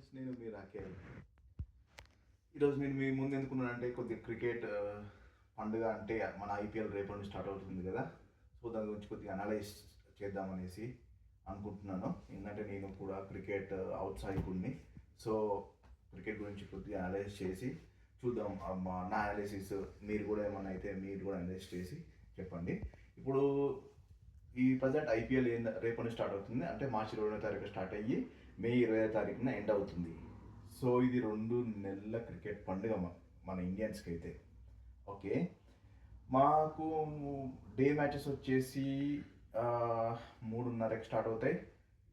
Friends నేను మీ రాకేల్ ఈరోజు నేను మీ ముందు ఎందుకున్నానంటే కొద్దిగా క్రికెట్ పండుగ అంటే మన ఐపీఎల్ రేపటి నుంచి స్టార్ట్ అవుతుంది కదా. సో దాని గురించి కొద్దిగా అనలైజ్ చేద్దామనేసి అనుకుంటున్నాను. ఎందుకంటే నేను కూడా క్రికెట్ అవుట్ సైడ్ని సో క్రికెట్ గురించి కొద్దిగా అనలైజ్ చేసి చూద్దాం. మా నా అనాలిసిస్ మీరు కూడా ఏమన్నా అయితే మీరు కూడా అనలైజ్ చేసి చెప్పండి. ఇప్పుడు ఈ ప్రజెంట్ ఐపీఎల్ ఏం రేపటి స్టార్ట్ అవుతుంది. అంటే మార్చి ఇరవై తారీఖు స్టార్ట్ అయ్యి మే ఇరవై తారీఖున ఎండ్ అవుతుంది. సో ఇది రెండు నెలల క్రికెట్ పండుగ మన ఇండియన్స్కి అయితే ఓకే? మాకు డే మ్యాచెస్ వచ్చేసి మూడున్నరకి స్టార్ట్ అవుతాయి.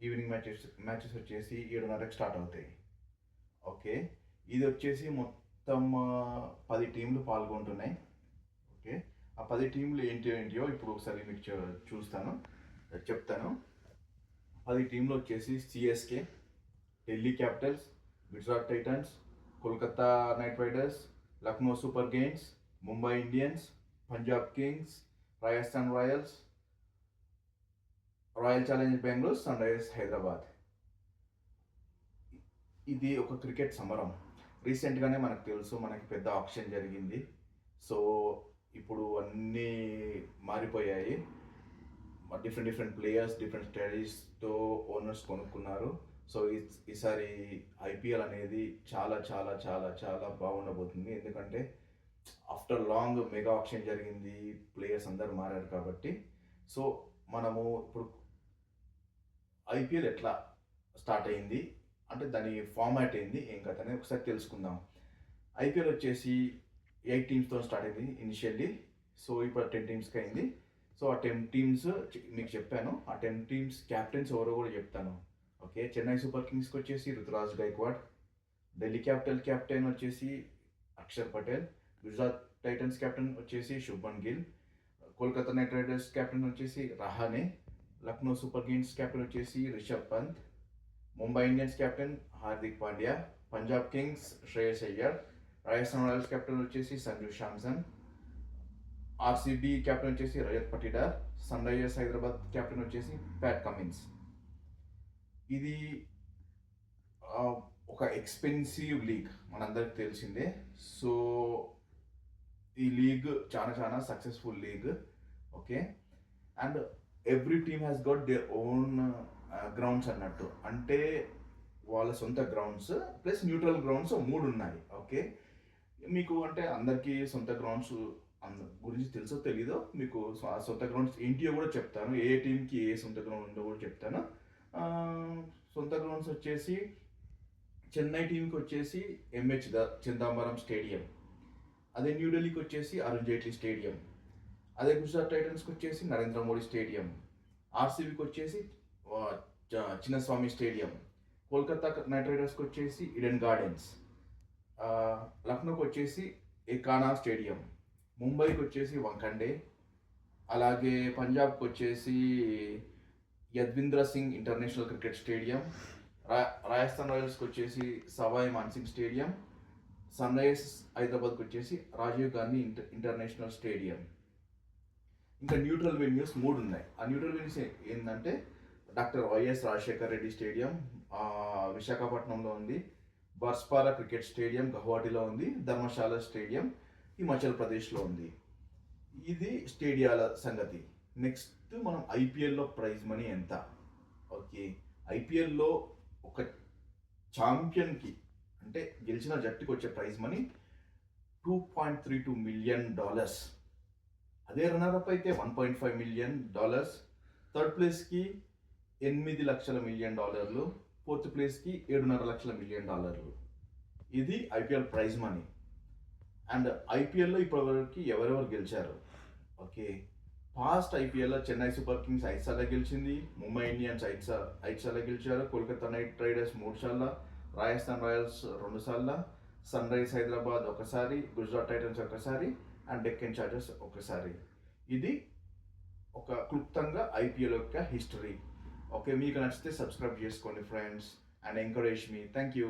ఈవినింగ్ మ్యాచెస్ మ్యాచెస్ వచ్చేసి ఏడున్నరకి స్టార్ట్ అవుతాయి. ఓకే? ఇది వచ్చేసి మొత్తం పది టీంలు పాల్గొంటున్నాయి. ఓకే? ఆ పది టీంలు ఏంటి ఏంటియో ఇప్పుడు ఒకసారి మీకు చూ- చూస్తాను. చెప్తాను. పది టీంలు వచ్చేసి CSK Delhi Capitals Gujarat Titans Kolkata Knight Riders Lucknow Super Games Mumbai Indians Punjab Kings Rajasthan Royals Royal Challenge Bengaluru Sunrisers Hyderabad ఇది ఒక క్రికెట్ సమరం. రీసెంట్గానే మనకు తెలుసు మనకి పెద్ద ఆప్షన్ జరిగింది. సో మారిపోయాయి. డిఫరెంట్ డిఫరెంట్ ప్లేయర్స్ డిఫరెంట్ స్టడీస్తో ఓనర్స్ కొనుక్కున్నారు. సో ఈ- ఈసారి ఐపీఎల్ అనేది చాలా చాలా చాలా చాలా బాగుండబోతుంది. ఎందుకంటే ఆఫ్టర్ లాంగ్ మెగా ఆప్షన్ జరిగింది ప్లేయర్స్ అందరు మారారు కాబట్టి. సో మనము ఇప్పుడు ఐపీఎల్ ఎట్లా స్టార్ట్ అయింది? అంటే దాని ఫార్మాట్ ఏంది? ఏం కథ అనేది ఒకసారి తెలుసుకుందాం. ఐపీఎల్ వచ్చేసి ఎయిట్ టీమ్స్తో స్టార్ట్ అయింది ఇనిషియల్లీ సో ఇప్పుడు టెన్ టీమ్స్కి అయింది. సో ఆ టెన్ టీమ్స్ మీకు చెప్పాను ఆ టెన్ టీమ్స్ క్యాప్టెన్స్ ఎవరో కూడా చెప్తాను. ఓకే చెన్నై సూపర్ కింగ్స్కి వచ్చేసి రుతురాజ్ గైక్వాడ్ ఢిల్లీ క్యాపిటల్ క్యాప్టెన్ వచ్చేసి అక్షర్ పటేల్ గుజరాత్ టైటన్స్ కెప్టెన్ వచ్చేసి Shubman Gill Kolkata Knight Riders captain వచ్చేసి Rahane Lucknow Super Kings captain వచ్చేసి Rishabh Pant Mumbai Indians captain Hardik Pandya Punjab Kings Shreyas Iyer Rajasthan Royals captain వచ్చేసి Sanju Samson RCB captain వచ్చేసి Rajat Patidar sun Risers Hyderabad captain వచ్చేసి Pat Cummins ఇది ఒక expensive league మనందరికి తెలిసిందే. So ఈ లీగ్ చాలా చాలా successful league okay and every team has got their own grounds అన్నట్టు. అంటే వాళ్ళ సొంత గ్రౌండ్స్ ప్లస్ న్యూట్రల్ గ్రౌండ్స్ మూడు ఉన్నాయి ఓకే మీకు అంటే అందరికీ సొంత గ్రౌండ్స్ అంద గురించి తెలుసో తెలీదో మీకు సొంత గ్రౌండ్స్ ఏంటియో కూడా చెప్తాను. ఏ టీంకి ఏ సొంత గ్రౌండ్ ఉందో కూడా చెప్తాను. సొంత గ్రౌండ్స్ వచ్చేసి చెన్నై టీంకి వచ్చేసి ఎంహెచ్ ద చిందాంబరం స్టేడియం. అదే న్యూఢిల్లీకి వచ్చేసి అరుణ్ జైట్లీ స్టేడియం. అదే గుజరాత్ టైటన్స్కి వచ్చేసి నరేంద్ర మోడీ స్టేడియం. ఆర్సీబీకి వచ్చేసి చిన్నస్వామి స్టేడియం. కోల్కతా నైట్ రైడర్స్కి వచ్చేసి ఇడెన్ గార్డెన్స్. లక్నోకి వచ్చేసి ఎకానా స్టేడియం. ముంబైకి వచ్చేసి వంకండే అలాగే పంజాబ్కి వచ్చేసి Yadavindra Singh international cricket stadium రా రాజస్థాన్ రాయల్స్కి వచ్చేసి Sawai Mansingh stadium sun Risers హైదరాబాద్కి వచ్చేసి Rajiv Gandhi inter international stadium. ఇంకా న్యూట్రల్ వెన్యూస్ మూడు ఉన్నాయి ఆ న్యూట్రల్ వెన్యూస్ ఏంటంటే doctor Y S Rajasekhar Reddy stadium విశాఖపట్నంలో ఉంది బర్స్పారా క్రికెట్ స్టేడియం గౌహాటిలో ఉంది ధర్మశాల స్టేడియం హిమాచల్ ప్రదేశ్లో ఉంది. ఇది స్టేడియాల సంగతి. నెక్స్ట్ మనం ఐపీఎల్లో ప్రైజ్ మనీ ఎంత? ఓకే. ఐపీఎల్లో ఒక ఛాంపియన్కి అంటే గెలిచిన జట్టుకి వచ్చే prize money two point three two million dollars. అదే రన్నరప్ అయితే one point five million dollars. Third ప్లేస్కి ఎనిమిది లక్షల మిలియన్ డాలర్లు. ఫోర్త్ ప్లేస్కి ఏడున్నర లక్షల మిలియన్ డాలర్లు. ఇది ఐపీఎల్ ప్రైజ్ మనీ. అండ్ ఐపీఎల్లో ఇప్పటివరకు ఎవరెవరు గెలిచారు? ఓకే. పాస్ట్ ఐపీఎల్లో చెన్నై సూపర్ కింగ్స్ ఐదు సార్లు గెలిచింది. ముంబై ఇండియన్స్ ఐదు సార్లు ఐదు సార్లు గెలిచారు. కోల్కతా నైట్ రైడర్స్ మూడు సార్లు రాజస్థాన్ రాయల్స్ రెండు సార్లు సన్ రైజ్ హైదరాబాద్ ఒకసారి గుజరాత్ టైటన్స్ ఒకసారి అండ్ డెక్కన్ చార్జర్స్ ఒకసారి. ఇది ఒక క్లుప్తంగా ఐపీఎల్ యొక్క హిస్టరీ. ఓకే మీకు నచ్చితే సబ్స్క్రైబ్ చేసుకోండి friends and encourage me. Thank you